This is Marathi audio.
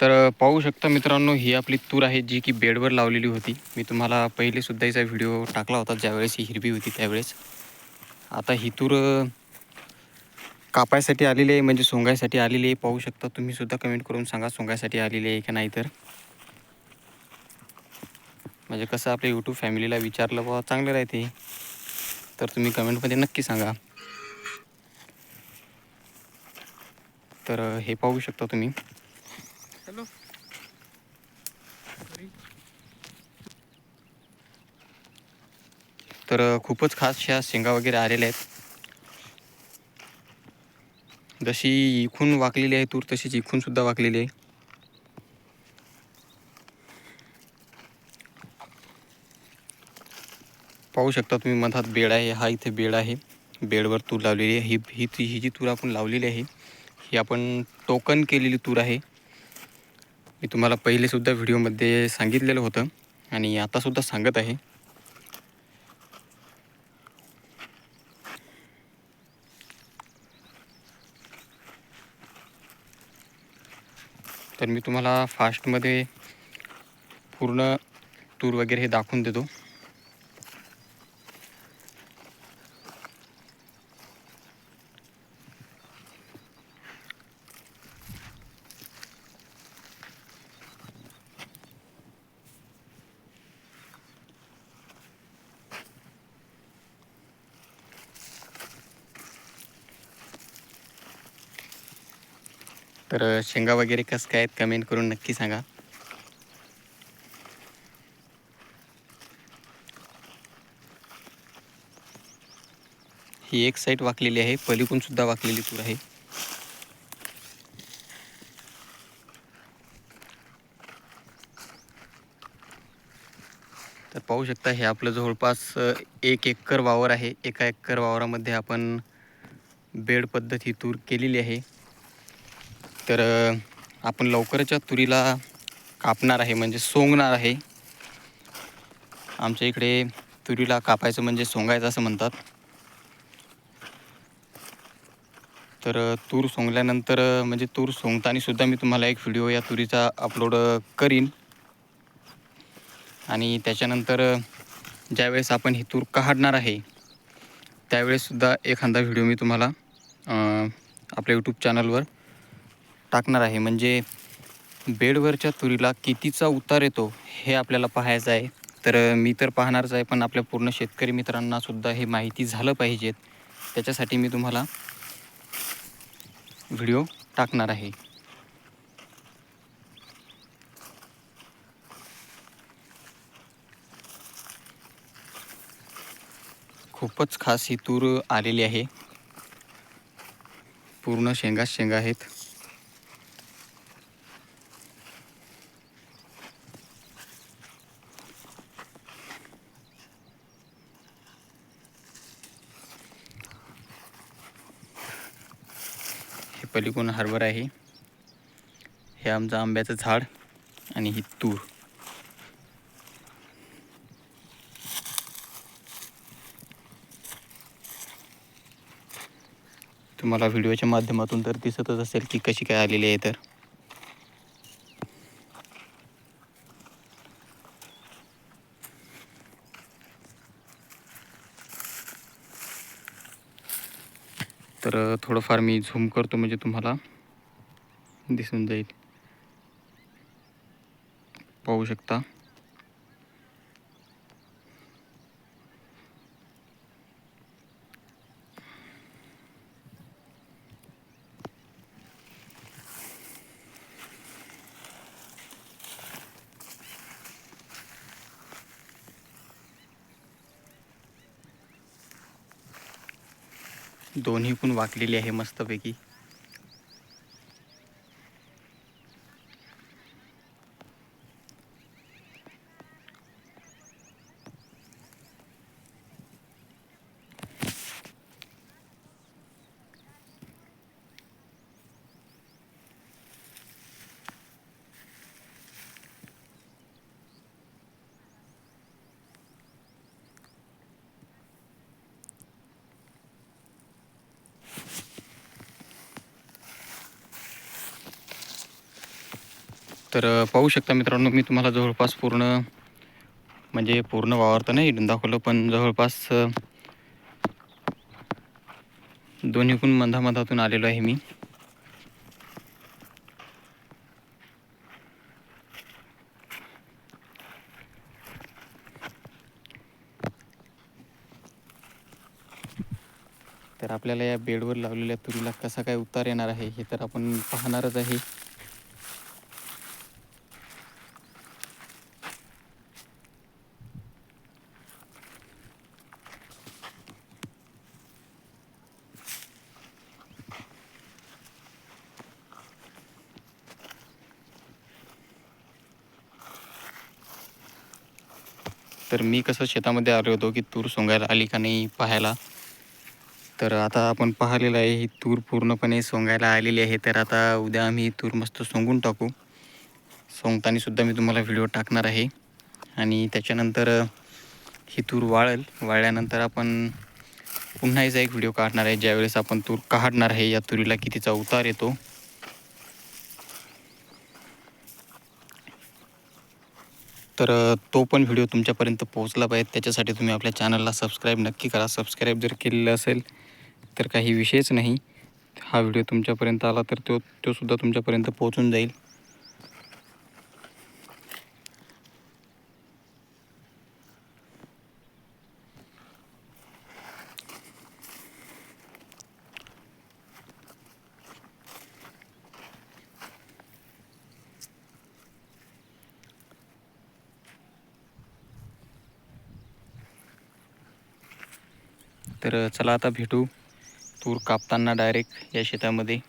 तर पाहू शकता मित्रांनो ही आपली तूर आहे जी की बेडवर लावलेली होती. मी तुम्हाला पहिलेसुद्धा हिचा व्हिडिओ टाकला होता ज्यावेळेस ही हिरवी होती त्यावेळेस. आता ही तूर कापायसाठी आलेली आहे म्हणजे सोंगायसाठी आलेली आहे. पाहू शकता तुम्हीसुद्धा कमेंट करून सांगा सोंगायसाठी आलेली आहे का नाही तर. म्हणजे कसं आपल्या यूट्यूब फॅमिलीला विचारलं बाबा चांगलं राहते. तर तुम्ही कमेंटमध्ये नक्की सांगा. तर हे पाहू शकता तुम्ही. हॅलो तर खूपच खास ह्या शेंगा वगैरे आलेल्या आहेत. जशी इखून वाकलेली आहे तूर तशीच इखून सुद्धा वाकलेली आहे. पाहू शकता तुम्ही मधात बेड आहे हा इथे बेड आहे. बेडवर तूर लावलेली आहे. ही ही ती- ही जी तूर आपण लावलेली आहे ही आपण टोकन केलेली तूर आहे. मी तुम्हाला पहिलेसुद्धा व्हिडिओमध्ये सांगितलेलं होतं आणि आतासुद्धा सांगत आहे. तर मी तुम्हाला फास्टमध्ये पूर्ण टूर वगैरे हे दाखवून देतो. तर शेंगा वगैरे कसं काय आहेत कमेंट करून नक्की सांगा. ही एक साईड वाकलेली आहे पलीकून सुद्धा वाकलेली तूर आहे. तर पाहू शकता हे आपलं जवळपास एक एकर वावर आहे. एका एकर वावरामध्ये आपण बेड पद्धत ही तूर केलेली आहे. तर आपण लवकरच्या तुरीला कापणार आहे म्हणजे सोंगणार आहे. आमच्या इकडे तुरीला कापायचं म्हणजे सोंगायचं असं म्हणतात. तर तूर सोंगल्यानंतर म्हणजे तूर सोंगतानासुद्धा मी तुम्हाला एक व्हिडिओ या तुरीचा अपलोड करीन. आणि त्याच्यानंतर ज्यावेळेस आपण ही तूर काढणार आहे त्यावेळेससुद्धा एखादा व्हिडिओ मी तुम्हाला आपल्या यूट्यूब चॅनलवर टाकणार आहे. म्हणजे बेडवरच्या तुरीला कितीचा उतार येतो हे आपल्याला पाहायचं आहे. तर मी तर पाहणारच आहे पण आपल्या पूर्ण शेतकरी मित्रांनासुद्धा हे माहिती झालं पाहिजेत त्याच्यासाठी मी तुम्हाला व्हिडिओ टाकणार आहे. खूपच खास ही तूर आलेली आहे. पूर्ण शेंगा शेंगा आहेत हे पलीकडून हार्बर आहे. हे आमचं आंब्याचं झाड आणि ही तूर. तुम्हाला व्हिडिओच्या माध्यमातून तर दिसतच असेल की कशी काय आलेली आहे तर. तर थोडंफार मी झूम करतो म्हणजे तुम्हाला. दिसून जाईल. पाहू शकता. दोन्ही पण वाकलेली आहे मस्तपैकी. तर पाहू शकता मित्रांनो मी तुम्हाला जवळपास पूर्ण म्हणजे पूर्ण वावर तर नाही दाखवलं पण जवळपास दोन्हीकून मंधामधातून आलेलो आहे मी. तर आपल्याला या बेडवर लावलेल्या तुरीला कसा काय उतार येणार आहे हे तर आपण पाहणारच आहे. तर मी कसं शेतामध्ये आलो होतो की तूर सोंगायला आली का नाही पाहायला. तर आता आपण पाहिलेलं आहे ही तूर पूर्णपणे सोंगायला आलेली आहे. तर आता उद्या आम्ही तूर मस्त सोंगून टाकू. सोंगताना सुद्धा मी तुम्हाला व्हिडिओ टाकणार आहे. आणि त्याच्यानंतर ही तूर वाळेल. वाळल्यानंतर आपण पुन्हा एक व्हिडिओ काढणार आहे. ज्यावेळेस आपण तूर काढणार आहे या तुरीला कितीचा उतार येतो. तर तो पण व्हिडिओ तुमच्यापर्यंत पोहोचला पाहिजे. त्याच्यासाठी तुम्ही आपल्या चॅनलला सबस्क्राईब नक्की करा. सबस्क्राईब जर केलेलं असेल तर काही विषयच नाही. हा व्हिडिओ तुमच्यापर्यंत आला तर तो तो सुद्धा तुमच्यापर्यंत पोहोचून जाईल. तर चला आता भेटू. तूर कापताना डायरेक्ट या शेतामध्ये.